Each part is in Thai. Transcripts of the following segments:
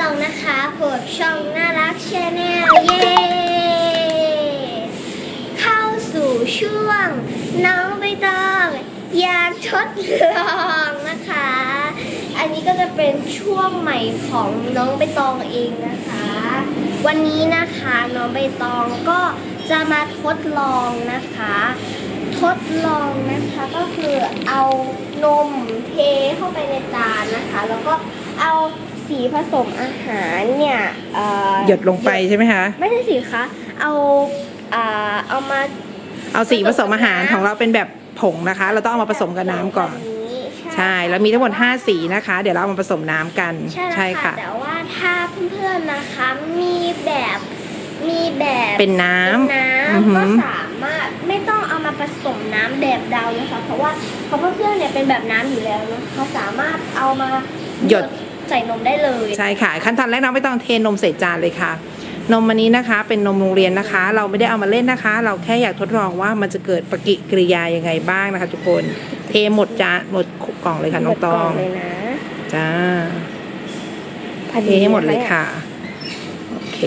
ตองนะคะผดช่องน่ารักชาแนลเย้ เข้าสู่ช่วง น้องใบตองอยากทดลองนะคะ อันนี้ก็จะเป็นช่วงใหม่ของน้องใบตองเองนะคะ วันนี้นะคะน้องใบตองก็จะมาทดลองนะคะ ทดลองนะคะก็คือเอานมเทเข้าไปในจานนะคะ แล้วก็เอา สีผสมอาหารเนี่ยเอ่อหยดลงไปใช่ไหมคะ ไม่ใช่สีคะ เอาอ่าเอามา เอาสีผสมอาหารของเราเป็นแบบผงนะคะ เราต้องเอามาผสมกับน้ำก่อนแบบนี้ใช่แล้วมีทั้งหมด5สีนะคะ เดี๋ยวเราเอามาผสมน้ำกันใช่แล้วค่ะ แต่ว่าถ้าเพื่อนๆนะคะมีแบบมีแบบเป็นน้ำเป็นน้อือหืำอก็สามารถไม่ต้องเอามาผสมน้ำแบบเดานะคะ เพราะว่าเพราะเพื่อนๆเนี่ยเป็นแบบน้ำอยู่แล้วนะคะสามารถเอามาหยด ใส่นมได้เลย ใช่ค่ะ ขั้นตอนแรกน้องไม่ต้องเทนมใส่จานเลยค่ะ นมอันนี้นะคะ เป็นนมโรงเรียนนะคะ เราไม่ได้เอามาเล่นนะคะ เราแค่อยากทดลองว่ามันจะเกิดปฏิกิริยายังไงบ้างนะคะ ทุกคนเทหมดจานหมดกล่องเลยค่ะน้องตองเลยนะจ้าพอเทให้หมดเลยค่ะโอเค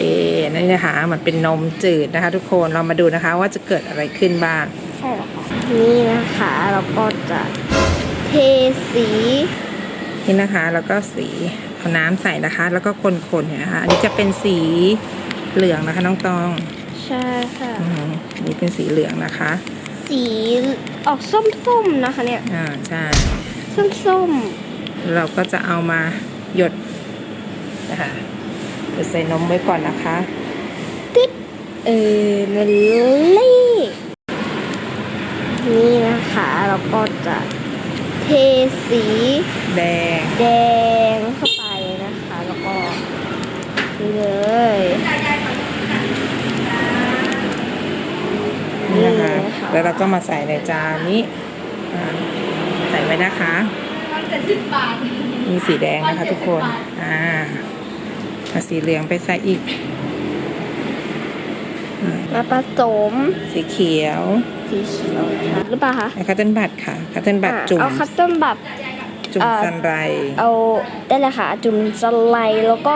นี่นะคะมันเป็นนมจืดนะคะ ทุกคนเรามาดูนะคะว่าจะเกิดอะไรขึ้นบ้าง ใช่แล้วค่ะนี่นะคะเราก็จะเทสี นี่นะคะ แล้วก็สีเอาน้ำใส่นะคะ แล้วก็คนๆเนี่ยนะคะอันนี้จะเป็นสีเหลืองนะคะน้องตองใช่ค่ะอืมอันนี่เป็นสีเหลืองนะคะ สีออกส้มๆนะคะเนี่ยอ่าใช่ส้มเราก็จะเอามาหยดนะคะหยดใส่นมไว้ก่อนนะคะๆเออมันเล่นี่นะคะเราก็จะ เทสีแดง แดงเข้าไปนะคะ แล้วก็นี่เลยนี่นะคะนี่นะคะแล้วเราก็มาใส่ในจานนี้อ่าใส่ไว้นะคะมีสีแดงนะคะทุกคนอ่าเอาสีเหลืองไปใส่อีกอืมมาผสมสีเขียว สีเขียวค่ะหรือเปล่าคะคัตเทิลบัตค่ะคัตเทิลบัตอะจุ่มเอาคัสตอมแบบจุ่มเอ่อซันไรเอาได้เลยค่ะ จุ่มสไลด์แล้วก็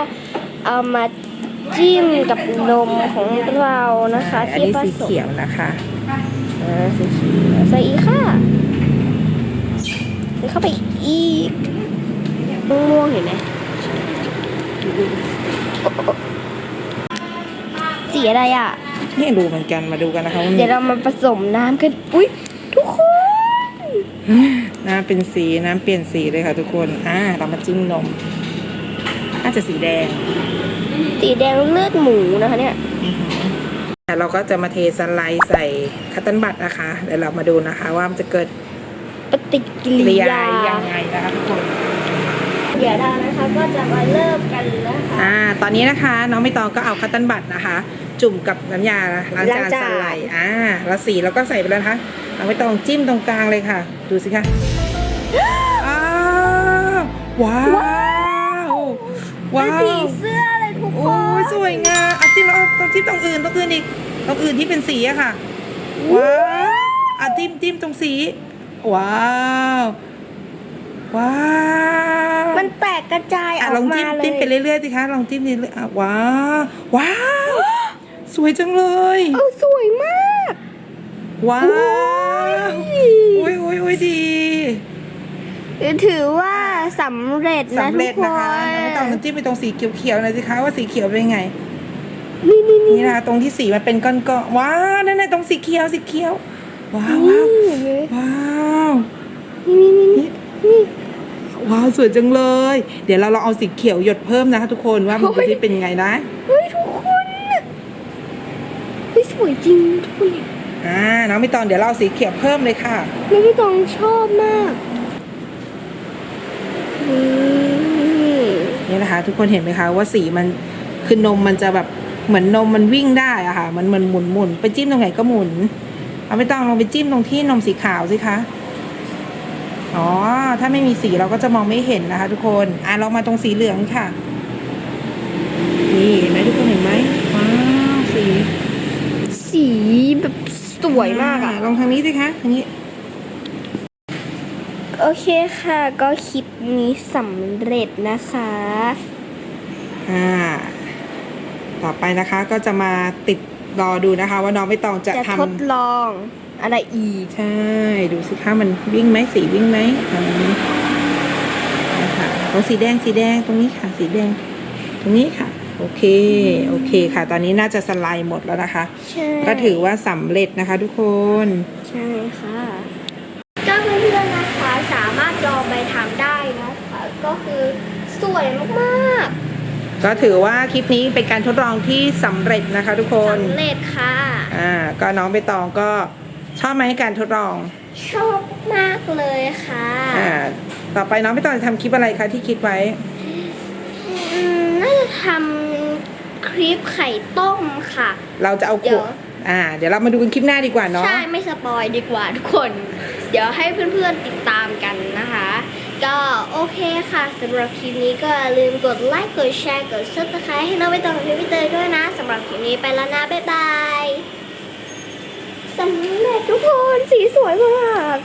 เอามาจิ้มกับนมของเรานะคะอันที่นี้ผสีสมเขียวนะคะอ่าสีเขียวใส่อีกค่ะใส่เข้าไปอีกม่วงๆเห็นไหม สีอะไรอะนี่ดูเหมือนกันมาดูกันนะคะว่ามีเดี๋ยวเรามาผสมน้ำกันอุ้ยทุกคน น้ำเป็นสีน้ำเปลี่ยนสีเลยค่ะทุกคนอ่าเรามาจิ้มนมน่าจะสีแดงสีแดงเลือดหมูนะคะเนี่ยแต่เราก็จะมาเทสไลด์ใส่คัตเติลบัตนะคะเดี๋ยวเรามาดูนะคะ ว่ามันจะเกิดปฏิกิปฏิกิริริยายายังไงนะคะทุกคน เดี๋ยวเรานะคะก็จะมาเริ่มกันนะคะอ่าตอนนี้นะคะน้องไม่ตองก็เอาคัตเติลบัตนะคะ จุ่มกับน้ำยาล้างจานล้างจานสไลด์อ่าแล้วสีเราก็ใส่ไปแล้วนะคะน้องไม่ตองจิ้มตรงกลางเลยค่ะ ดูสิคะอ้าวว้าวว้าเป็นวผีเสื้อเลยทุกคโอ้ยนสวยงามอะจิ้มแล้วเอาต้องจิ้มตรงอื่นตรงอื่นอีกตรงอื่นที่เป็นสีอะค่ะว้าวอะจิ้มจิ้มตรงสีว้าว ว้าวมันแตกกระจายออะอกลองมาจิ้มเลยจิ้มไปเรื่อยๆสิคะลองจิ้มเรื่อยๆอะว้าวว้าวสวยจังเลยเออสวยมากว้าวอุ้ยอุ้ยอุ้ยดีถือว่าสำเร็จนะสำทุเร็กจคนะคะนไม่ต้องจิ้มไปตรงสีเขียวๆหน่อยสิคะว่าสีเขียวเป็นไง นี่นี่นี่นี่นะคะตรงที่สีมันเป็นก้อนๆว้าวนั่นน่ะตรงสีเขียวสีเขียวว้าวนี่ว้าวเห็นไหมว้าวนี่นี่นี่นี่ ว้าว สวยจังเลย เดี๋ยวเราลองเอาสีเขียวหยดเพิ่มนะคะทุกคนว่ามันจะเป็นไงนะเฮ้ยทุกคนเฮ้ยสวยจริงทุกคนอ่าน้องไม่ตองเดี๋ยวเราเอาสีเขียวเพิ่มเลยค่ะแล้วพี่ตองชอบมากนี่นี่นะคะ ทุกคนเห็นไหมคะว่าสีมันคือนมมันจะแบบเหมือนนมมันวิ่งได้อะค่ะ มันเหมันหมุนหมุนไปจิ้มตรงไหนก็หมุน เอาไม่ต้องลองไปจิ้มตรงที่นมสีขาวสิคะ อ๋อ ถ้าไม่มีสีเราก็จะมองไม่เห็นนะคะ ทุกคน อะเรามาตรงสีเหลืองค่ะ นี่เห็นไหมทุกคนเห็นไหมว้าวสี สีแบบสวยมากอะลองทางนี้สิคะทางนี้ โอเคค่ะ ก็คลิปนี้สำเร็จนะคะ อ่า ต่อไปนะคะก็จะมาติดรอดูนะคะ ว่าน้องไม่ตองจะจะททดลองำ อะไรอีกใช่ ดูสิคะมันวิ่งไหมสีวิ่งไหมอันนี้นะคะตรงสีแดงสีแดงตรงนี้ค่ะ สีแดง ตรงนี้ค่ะ โอเค โอเคค่ะ ตอนนี้น่าจะสไลด์หมดแล้วนะคะ ใช่ก็ถือว่าสำเร็จนะคะทุกคน ใช่ค่ะ ก็เพื่อนๆนะคะสามารถลองไปทำได้นะคะ ก็คือสวยมากก็ถือว่าคลิปนี้เป็นการทดลองที่สำเร็จนะคะทุกคๆน สำเร็จค่ะ อ่าก็น้องใบตองก็ ชอบไหมการทดลอง ชอบมากเลยค่ะ อ่า ต่อไปน้องใบตองจะทำคลิปอะไรคะที่คิดไว้ อืมน่าจะทำคลิปไข่ต้มค่ะ เราจะเอาขเดี๋ยววอ่า เดี๋ยวเรามาดูกันคลิปหน้าดีกว่าเนาะ ใช่ไม่สปอยดีกว่าทุกคน เดี๋ยวให้เพื่อนๆติดตามกันนะคะ ก็โอเคค่ะสำหรับคลิปนี้ก็อย่าลืมกดไลค์กดแชร์กดซับสไครต์ให้น้องใบตองกับพี่พี่เตยด้วยนะสำหรับคลิปนี้ไปแล้วนะ บ๊ายบายสำเร็จ ทุกคนสีสวยมาก